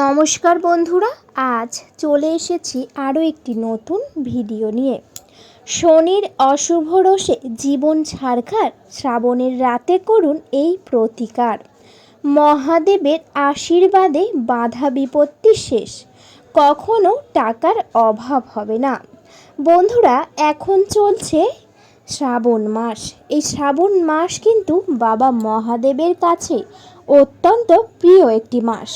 নমস্কার বন্ধুরা, আজ চলে এসেছি আরও একটি নতুন ভিডিও নিয়ে। শনির অশুভ রসে জীবন ছাড়খার, শ্রাবণের রাতে করুন এই প্রতিকার। মহাদেবের আশীর্বাদে বাধা বিপত্তি শেষ, কখনো টাকার অভাব হবে না। বন্ধুরা, এখন চলছে শ্রাবণ মাস। এই শ্রাবণ মাস কিন্তু বাবা মহাদেবের কাছে অত্যন্ত প্রিয় একটি মাস।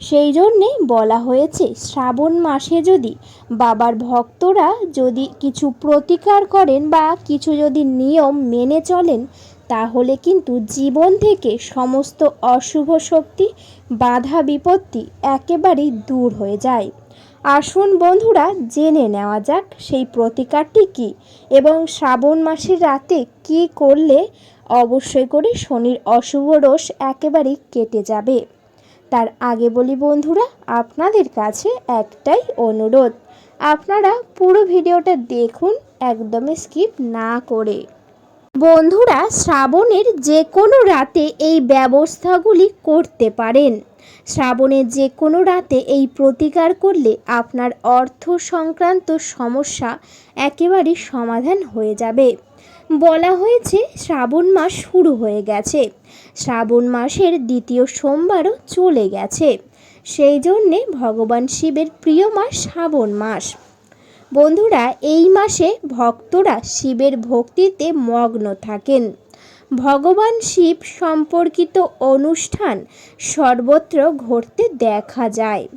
সেই জন্যে বলা হয়েছে, শ্রাবণ মাসে যদি বাবার ভক্তরা যদি কিছু প্রতিকার করেন বা কিছু যদি নিয়ম মেনে চলেন, তাহলে কিন্তু জীবন থেকে সমস্ত অশুভ শক্তি, বাধা বিপত্তি একেবারেই দূর হয়ে যায়। আসুন বন্ধুরা, জেনে নেওয়া যাক সেই প্রতিকারটি কি এবং শ্রাবণ মাসের রাতে কি করলে অবশ্যই করে শনির অশুভ রোষ একেবারেই কেটে যাবে। তার আগে বলি বন্ধুরা, আপনাদের কাছে একটাই অনুরোধ। আপনারা পুরো ভিডিওটা দেখুন, একদমই স্কিপ না করে। বন্ধুরা, শ্রাবণের যে কোনো রাতে এই ব্যবস্থাগুলি করতে পারেন। শ্রাবণের যে কোনো রাতে এই প্রতিকার করলে আপনার অর্থ সংক্রান্ত সমস্যা একেবারে সমাধান হয়ে যাবে। বলা হয়েছে শ্রাবণ মাস শুরু হয়ে গেছে। শ্রাবণ মাসের দ্বিতীয় সোমবারও চলে গেছে। সেই জন্যে ভগবান শিবের প্রিয় মাস শ্রাবণ মাস। বন্ধুরা, এই মাসে ভক্তরা শিবের ভক্তিতে মগ্ন থাকেন। ভগবান শিব সম্পর্কিত অনুষ্ঠান সর্বত্র ঘটতে দেখা যায়।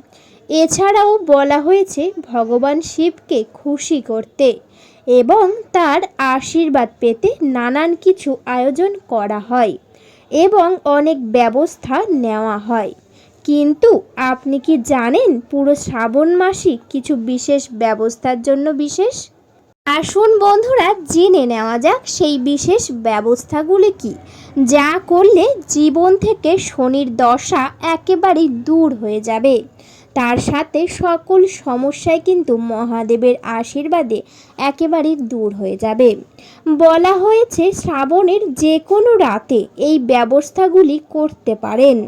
এছাড়াও বলা হয়েছে ভগবান শিবকে খুশি করতে। এবং তার আশীর্বাদ পেতে নানান কিছু আয়োজন করা হয় এবং অনেক ব্যবস্থা নেওয়া হয়। কিন্তু আপনি কি জানেন পুরো শ্রাবণ মাসই কিছু বিশেষ ব্যবস্থার জন্য বিশেষ? আসুন বন্ধুরা, জেনে নেওয়া যাক সেই বিশেষ ব্যবস্থাগুলি কি, যা করলে জীবন থেকে শনির দশা একেবারেই দূর হয়ে যাবে। তার সাথে সকল সমস্যায় কিন্তু মহাদেবের আশীর্বাদে একেবারেই দূর হয়ে যাবে। বলা হয়েছে, শ্রাবণের যে কোনো রাতে এই ব্যবস্থাগুলি করতে পারেন।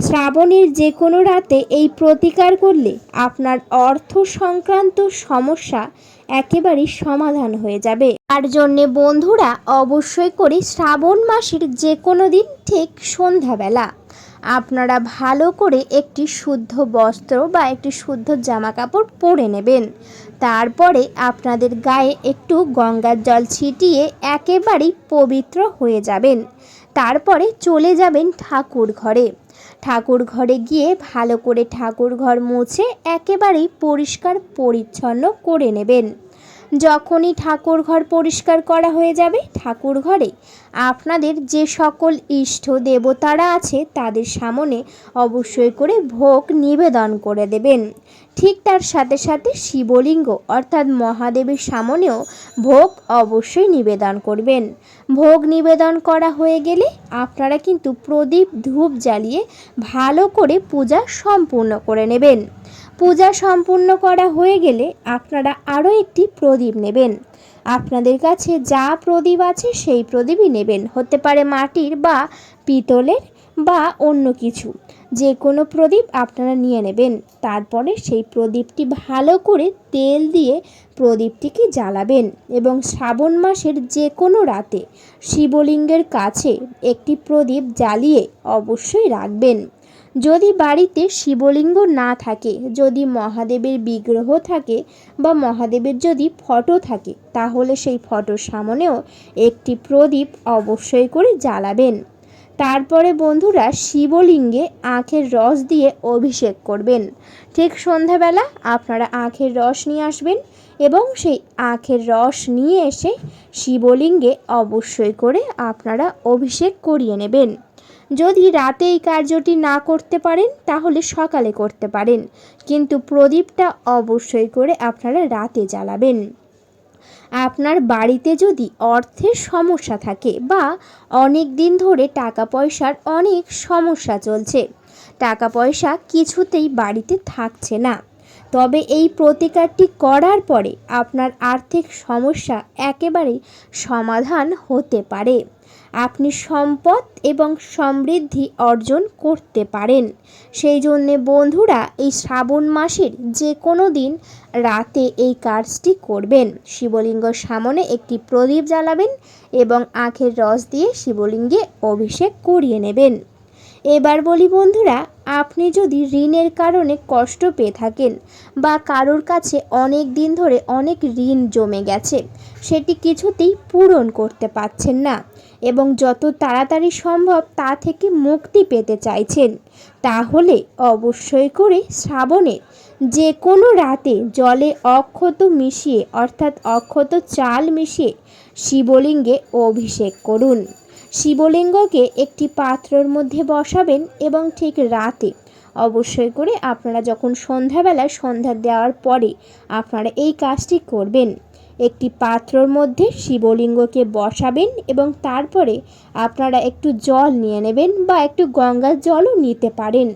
শ্রাবণের যে কোনো রাতে এই প্রতিকার করলে আপনার অর্থ সংক্রান্ত সমস্যা একেবারেই সমাধান হয়ে যাবে। তার জন্যে বন্ধুরা, অবশ্যই করে শ্রাবণ মাসের যে কোনো দিন ঠিক সন্ধ্যাবেলা আপনারা ভালো করে একটি শুদ্ধ বস্ত্র বা একটি শুদ্ধ জামা কাপড় পরে নেবেন। তারপরে আপনাদের গায়ে একটু গঙ্গার জল ছিটিয়ে একেবারেই পবিত্র হয়ে যাবেন। তারপরে চলে যাবেন ঠাকুর ঘরে। ঠাকুর ঘরে গিয়ে ভালো করে ঠাকুর ঘর মুছে একেবারেই পরিষ্কার পরিচ্ছন্ন করে নেবেন। যখনই ঠাকুর ঘর পরিষ্কার করা হয়ে যাবে ঠাকুর ঘরে। আপনাদের যে সকল ইষ্ট দেবতারা আছে তাদের সামনে অবশ্যই করে ভোগ নিবেদন করে দেবেন। ঠিক তার সাথে সাথে শিবলিঙ্গ অর্থাৎ মহাদেবের সামনেও ভোগ অবশ্যই নিবেদন করবেন। ভোগ নিবেদন করা হয়ে গেলে আপনারা কিন্তু প্রদীপ ধূপ জ্বালিয়ে ভালো করে পূজা সম্পূর্ণ করে নেবেন। পূজা সম্পূর্ণ করা হয়ে গেলে আপনারা আরও একটি প্রদীপ নেবেন। আপনাদের কাছে যা প্রদীপ আছে সেই প্রদীপই নেবেন। হতে পারে মাটির বা পিতলের বা অন্য কিছু। যে কোনো প্রদীপ আপনারা নিয়ে নেবেন। তারপরে সেই প্রদীপটি ভালো করে তেল দিয়ে প্রদীপটিকে জ্বালাবেন এবং শ্রাবণ মাসের যে কোনো রাতে শিবলিঙ্গের কাছে একটি প্রদীপ জ্বালিয়ে অবশ্যই রাখবেন। যদি বাড়িতে শিবলিঙ্গ না থাকে, যদি মহাদেবের বিগ্রহ থাকে বা মহাদেবের যদি ফটো থাকে, তাহলে সেই ফটোর সামনেও একটি প্রদীপ অবশ্যই করে জ্বালাবেন। তারপরে বন্ধুরা শিবলিঙ্গে আখের রস দিয়ে অভিষেক করবেন। ঠিক সন্ধ্যাবেলা আপনারা আখের রস নিয়ে আসবেন এবং সেই আখের রস নিয়ে এসে শিবলিঙ্গে অবশ্যই করে আপনারা অভিষেক করিয়ে নেবেন। যদি রাতে এই কার্যটি না করতে পারেন, তাহলে সকালে করতে পারেন। কিন্তু প্রদীপটা অবশ্যই করে আপনারা রাতে জ্বালাবেন। আপনার বাড়িতে যদি অর্থের সমস্যা থাকে বা অনেক দিন ধরে টাকা পয়সার অনেক সমস্যা চলছে টাকা পয়সা কিছুতেই বাড়িতে থাকছে না। তবে এই প্রতিকারটি করার পরে আপনার আর্থিক সমস্যা একেবারেই সমাধান হতে পারে। আপনি সম্পদ এবং সমৃদ্ধি অর্জন করতে পারেন। সেই জন্যে বন্ধুরা, এই শ্রাবণ মাসের যে কোনো দিন রাতে এই কাজটি করবেন। শিবলিঙ্গ সামনে একটি প্রদীপ জ্বালাবেন এবং আখের রস দিয়ে শিবলিঙ্গে অভিষেক করিয়ে নেবেন। এবার বলি বন্ধুরা, আপনি যদি ঋণের কারণে কষ্ট পেয়ে থাকেন বা কারোর কাছে অনেক দিন ধরে অনেক ঋণ জমে গেছে, সেটি কিছুতেই পূরণ করতে পারছেন না এবং যত তাড়াতাড়ি সম্ভব তা থেকে মুক্তি পেতে চাইছেন, তাহলে অবশ্যই করে শ্রাবণে যে কোনো রাতে জলে অক্ষত মিশিয়ে, অর্থাৎ অক্ষত চাল মিশিয়ে শিবলিঙ্গে অভিষেক করুন। শিবলিঙ্গকে একটি পাত্রর মধ্যে বসাবেন এবং ঠিক রাতে, অবশ্যই করে আপনারা যখন সন্ধ্যাবেলায় সন্ধ্যা দেওয়ার পরে আপনারা এই কাজটি করবেন। একটি পাত্রর মধ্যে শিবলিঙ্গকে বসাবেন এবং তারপরে আপনারা একটু জল নিয়ে নেবেন বা একটু গঙ্গার জলও নিতে পারেন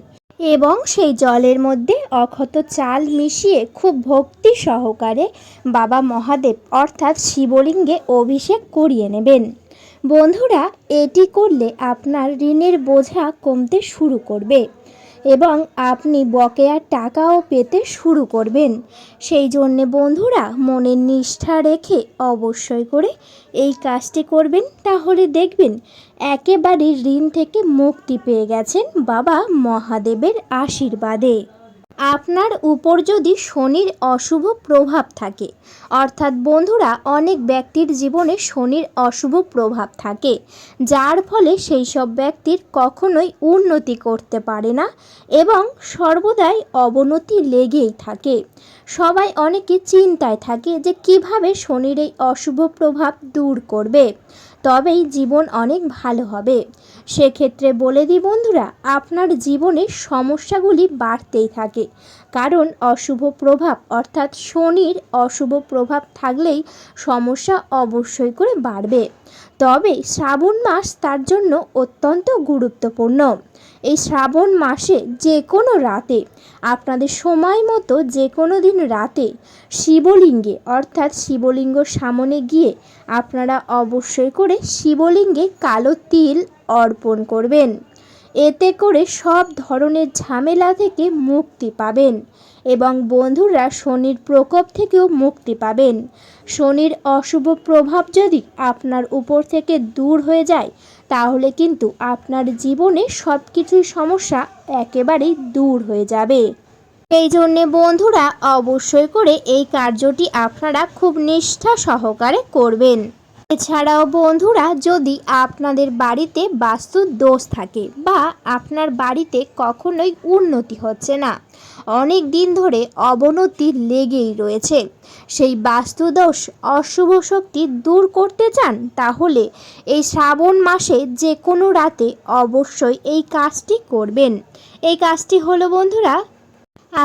এবং সেই জলের মধ্যে অক্ষত চাল মিশিয়ে খুব ভক্তি সহকারে বাবা মহাদেব অর্থাৎ শিবলিঙ্গে অভিষেক করিয়ে নেবেন। বন্ধুরা, এটি করলে আপনার ঋণের বোঝা কমতে শুরু করবে এবং আপনি বকেয়ার টাকাও পেতে শুরু করবেন। সেই জন্যে বন্ধুরা মনের নিষ্ঠা রেখে অবশ্যই করে এই কাজটি করবেন। তাহলে দেখবেন, একেবারে ঋণ থেকে মুক্তি পেয়ে গেছেন বাবা মহাদেবের আশীর্বাদে। আপনার উপর যদি শনির অশুভ প্রভাব থাকে, অর্থাৎ বন্ধুরা, অনেক ব্যক্তির জীবনে শনির অশুভ প্রভাব থাকে, যার ফলে সেই সব ব্যক্তির কখনোই উন্নতি করতে পারে না এবং সর্বদাই অবনতি লেগেই থাকে। সবাই অনেকে চিন্তায় থাকে যে কীভাবে শনির এই অশুভ প্রভাব দূর করবে, তবেই জীবন অনেক ভালো হবে। সেক্ষেত্রে বলে দিই বন্ধুরা, আপনার জীবনে সমস্যাগুলি বাড়তেই থাকে। কারণ অশুভ প্রভাব, অর্থাৎ শনির অশুভ প্রভাব থাকলেই সমস্যা অবশ্যই করে বাড়বে। তবে শ্রাবণ মাস তার জন্য অত্যন্ত গুরুত্বপূর্ণ। এই শ্রাবণ মাসে যে কোনো রাতে, আপনাদের সময় মতো যে কোনো দিন রাতে শিবলিঙ্গে, অর্থাৎ শিবলিঙ্গ সামনে গিয়ে আপনারা অবশ্যই করে শিবলিঙ্গে কালো তিল অর্পণ করবেন। এতে করে সব ধরনের ঝামেলা থেকে মুক্তি পাবেন এবং বন্ধুরা শনির প্রকোপ থেকেও মুক্তি পাবেন। শনির অশুভ প্রভাব যদি আপনার উপর থেকে দূর হয়ে যায়, তাহলে কিন্তু আপনার জীবনে সব কিছুই সমস্যা একেবারেই দূর হয়ে যাবে। এই জন্যে বন্ধুরা অবশ্যই করে এই কার্যটি আপনারা খুব নিষ্ঠা সহকারে করবেন। এছাড়াও বন্ধুরা, যদি আপনাদের বাড়িতে বাস্তু দোষ থাকে বা আপনার বাড়িতে কখনোই উন্নতি হচ্ছে না, অনেক দিন ধরে অবনতি লেগেই রয়েছে, সেই বাস্তুদোষ অশুভ শক্তি দূর করতে চান, তাহলে এই শ্রাবণ মাসে যে কোনো রাতে অবশ্যই এই কাজটি করবেন। এই কাজটি হলো বন্ধুরা,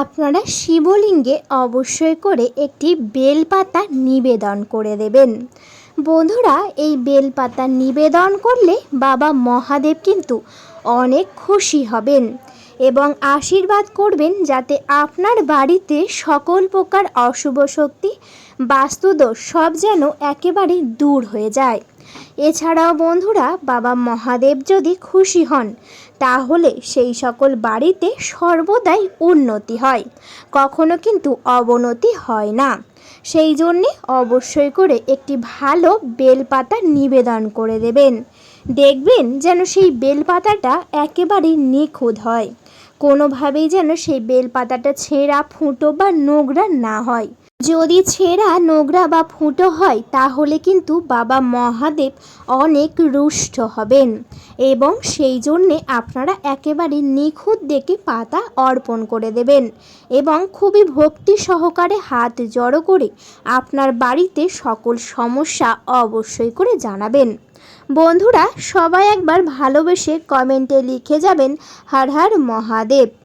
আপনারা শিবলিঙ্গে অবশ্যই করে একটি বেলপাতা নিবেদন করে দেবেন। বন্ধুরা, এই বেলপাতা নিবেদন করলে বাবা মহাদেব কিন্তু অনেক খুশি হবেন এবং আশীর্বাদ করবেন যাতে আপনার বাড়িতে সকল প্রকার অশুভ শক্তি, বাস্তুদোষ সব যেন একেবারে দূর হয়ে যায়। এছাড়াও বন্ধুরা, বাবা মহাদেব যদি খুশি হন, তাহলে সেই সকল বাড়িতে সর্বদাই উন্নতি হয়, কখনো কিন্তু অবনতি হয় না। সেই জন্যে অবশ্যই করে একটি ভালো বেলপাতা নিবেদন করে দেবেন। দেখবেন যেন সেই বেলপাতাটা একেবারেই নিখুঁত হয়। কোনোভাবেই যেন সেই বেলপাতাটা ছেঁড়া, ফুটো বা নোংরা না হয়। যদি ছেঁড়া নোংরা বা ফুটো হয়, তাহলে কিন্তু বাবা মহাদেব অনেক রুষ্ট হবেন। এবং সেই জন্যে আপনারা একেবারে নিখুঁত দেখে পাতা অর্পণ করে দেবেন এবং খুবই ভক্তি সহকারে হাত জড়ো করে আপনার বাড়িতে সকল সমস্যা অবশ্যই করে জানাবেন। বন্ধুরা, সবাই একবার ভালোবেসে কমেন্টে লিখে যাবেন, হার হার মহাদেব।